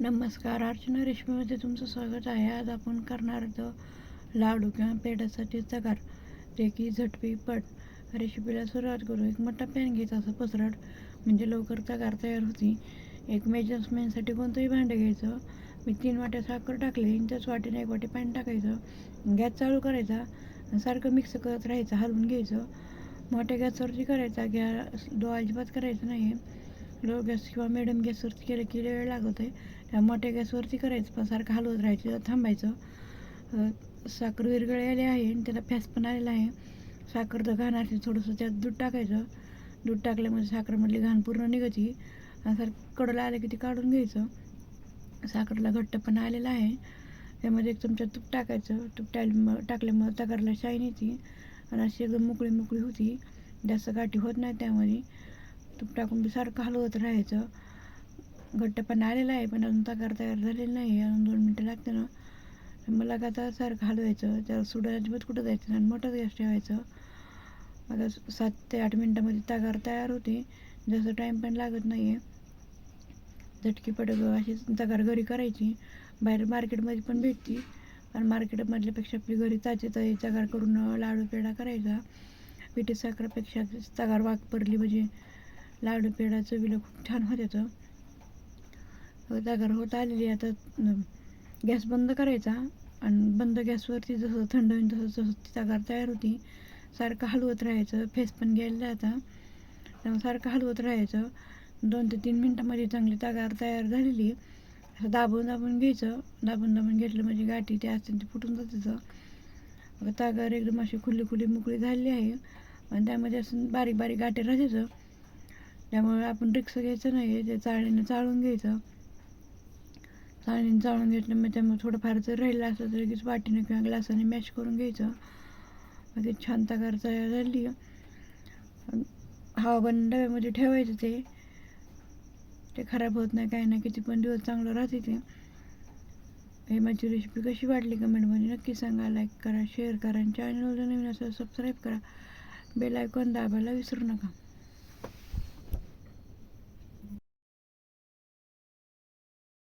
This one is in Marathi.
नमस्कार अर्चना रेशमीमध्ये तुमचं स्वागत आहे. आज आपण करणार आहोत लाडू किंवा पेढ्यासाठी तगार जे की झटपी पट. रेसिपीला सुरुवात करू. एक मोठा पॅन घ्यायचा असं पसरट म्हणजे लवकर तगार तयार होती. एक मेजर्समेंटसाठी कोणतंही भांडं घ्यायचं. मी तीन वाट्या साखर टाकली त्याच वाटीने एक वाटी पाणी टाकायचं. गॅस चालू करायचा सारखं मिक्स करत राहायचं हलवून घ्यायचं. मोठ्या गॅसवरती करायचा गॅस डो अजिबात करायचं नाही लो गॅस किंवा मिडियम गॅसवरती केलं की वेळ लागत आहे त्या मोठ्या गॅसवरती करायचं पण सारखं हलवत राहायचं थांबायचं. साखर विरगळे आले आहे आणि त्याला फॅस पण आलेला आहे. साखर तर घाण असते थोडंसं त्यात दूध टाकायचं. दूध टाकल्यामध्ये साखरमधली घाण पूर्ण निघायची आणि सारखं कडला आलं की ते काढून घ्यायचं. साखरला घट्ट पण आलेला आहे. त्यामध्ये एक चमचा तूप टाकायचं. तूप टाकल्यामुळं टाकल्यामुळे तगारला शाईन येते. आणि अशी एकदम मोकळी मोकळी होती. जास्त गाठी होत नाही त्यामध्ये. तूप टाकून सारखं हलवत राहायचं. घट्टपणा आलेला आहे पण अजून तकार तयार झालेला नाही अजून दोन मिनटं लागते ना. मला का आता सारखं हलवायचं. त्याला सुडायला अजिबात कुठं जायचं आणि मोठाच गॅस ठेवायचं. आता सात ते आठ मिनटामध्ये तगार तयार होते. जास्त टाईम पण लागत नाही आहे झटकी पटक अशी तगार घरी करायची. बाहेर मार्केटमध्ये पण भेटती. आणि मार्केटमधल्यापेक्षा आपली घरी ताजे ताजे तगार करून लाडू पेढा करायचा. पिठी साखरापेक्षा तगार वापरली म्हणजे लाडू पेढा चवीला खूप छान होत्याचं तगार होत आलेली आता गॅस बंद करायचा आणि बंद गॅसवरती जसं थंड होईल तसं तसं ती तगार तयार होती. सारखं हलवत राहायचं फेस पण गेलेला आता. त्यामुळे सारखं हलवत राहायचं. दोन ते तीन मिनटामध्ये चांगली तगार तयार झालेली. असं दाबून दाबून घ्यायचं. दाबून दाबून घेतलं म्हणजे गाठी ते असते ते फुटून जातं मग एकदम अशी खुली खुली मोकळी झालेली आहे. आणि त्यामध्ये असं बारीक बारीक गाठी राहायचं. त्यामुळे आपण रिक्स घ्यायचं नाही ते चाळीनं चाळून घ्यायचं. आणि जाणून घेतलं. मग त्यामुळे थोडंफार जर राहिलं असलं तर लगेच वाटीनं किंवा ग्लासाने मॅश करून घ्यायचं. मग ते छान तगार तयार झाली. हवा पण डब्यामध्ये ठेवायचं ते. ते खराब होत नाही काही नाही. किती पण दिवस चांगलं राहते ते. हे माझी रेसिपी कशी वाटली कमेंटमध्ये नक्की सांगा. लाईक करा शेअर करा आणि चॅनलवर नवीन असं सबस्क्राईब करा. बेल आयकॉन दाबायला विसरू नका.